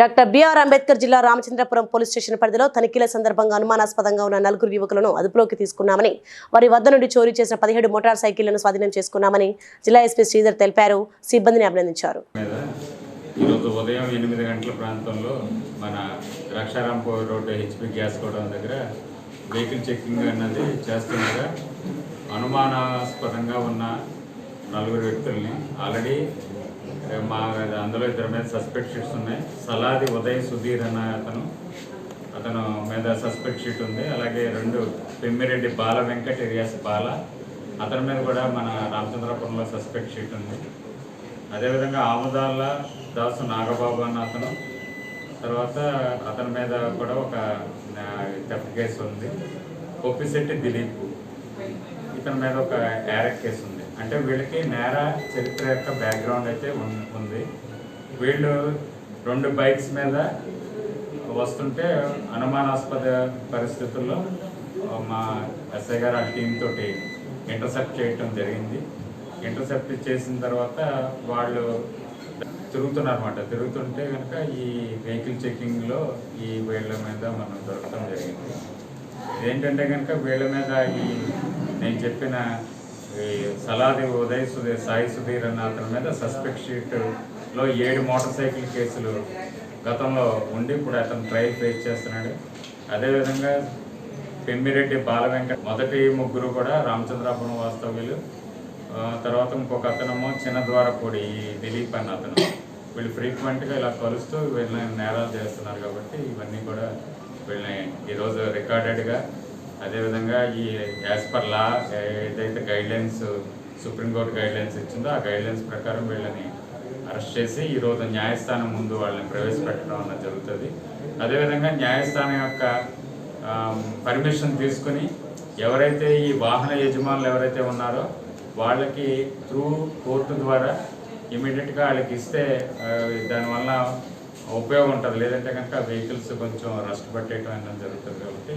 doctor BR Ambedkar జిల్లా Ramachandrapuram police station పరిధిలో తనిఖీల సందర్భంగా అనుమానాస్పదంగా ఉన్న నలుగురు యువకులను అదుపులోకి తీసుకున్నామని వారి వద్ద నుండి చోరీ చేసిన పదిహేడు మోటార్ సైకిళ్లను స్వాధీనం చేసుకున్నామని జిల్లా ఎస్పీ శ్రీధర్ తెలిపారు సిబ్బందిని అభినందించారు వెహికల్ చెక్కింగ్ అన్నది చేస్తుండగా అనుమానాస్పదంగా ఉన్న నలుగురు వ్యక్తుల్ని ఆల్రెడీ మా అందులో ఇద్దరి మీద సస్పెక్ట్ షీట్స్ ఉన్నాయి సలాది ఉదయ్ సుధీర్ అన్న అతను అతను మీద సస్పెక్ట్ షీట్ ఉంది అలాగే రెండు పెమ్మిరెడ్డి బాల వెంకట ఇరియాస్ బాల అతని మీద కూడా మన రామచంద్రపురంలో సస్పెక్ట్ షీట్ ఉంది అదేవిధంగా ఆముదాల దాసు నాగబాబు అన్న అతను తర్వాత అతని మీద కూడా ఒక తప్పు కేసు ఉంది కొప్పిశెట్టి దిలీప్ ఇతని మీద ఒక యారెక్ట్ కేసు ఉంది అంటే వీళ్ళకి నేర చరిత్ర యొక్క బ్యాక్గ్రౌండ్ అయితే ఉంది వీళ్ళు రెండు బైక్స్ మీద వస్తుంటే అనుమానాస్పద పరిస్థితుల్లో మా ఎస్ఐ గారు ఆ టీంతో ఇంటర్సెప్ట్ చేయటం జరిగింది ఇంటర్సెప్ట్ చేసిన తర్వాత వాళ్ళు తిరుగుతున్నారన్నమాట తిరుగుతుంటే కనుక ఈ వెహికల్ చెక్కింగ్లో ఈ వీళ్ళ మీద మనం దొరకడం జరిగింది ఏంటంటే కనుక వీళ్ళ మీద ఈ నేను చెప్పిన సలాది ఉదయ్ సుధీర్ సాయి సుధీర్ అన్న అతని మీద సస్పెక్ట్ షీట్లో ఏడు మోటార్ సైకిల్ కేసులు గతంలో ఉండి ఇప్పుడు అతను ట్రయల్ ఫేస్ చేస్తున్నాడు అదేవిధంగా పెమ్మిరెడ్డి బాలవెంకట మొదటి ముగ్గురు కూడా రామచంద్రాపురం వాస్తవ్యులు తర్వాత ఇంకొక అతనము చిన్న ద్వారపూడి దిలీప్ అన్న అతను వీళ్ళు ఫ్రీక్వెంట్గా ఇలా కలుస్తూ వీళ్ళని నేరాలు చేస్తున్నారు కాబట్టి ఇవన్నీ కూడా వీళ్ళని ఈరోజు రికార్డెడ్గా అదేవిధంగా ఈ యాజ్ పర్ లా ఏదైతే గైడ్లైన్స్ సుప్రీంకోర్టు గైడ్లైన్స్ ఇచ్చిందో ఆ గైడ్లైన్స్ ప్రకారం వీళ్ళని అరెస్ట్ చేసి ఈరోజు న్యాయస్థానం ముందు వాళ్ళని ప్రవేశపెట్టడం అన్నది జరుగుతుంది అదేవిధంగా న్యాయస్థానం యొక్క పర్మిషన్ తీసుకుని ఎవరైతే ఈ వాహన యజమానులు ఎవరైతే ఉన్నారో వాళ్ళకి త్రూ కోర్టు ద్వారా ఇమీడియట్గా వాళ్ళకి ఇస్తే దానివల్ల ఉపయోగం ఉంటుంది లేదంటే కనుక వెహికల్స్ కొంచెం రష్ పట్టేయటం అనేది జరుగుతుంది కాబట్టి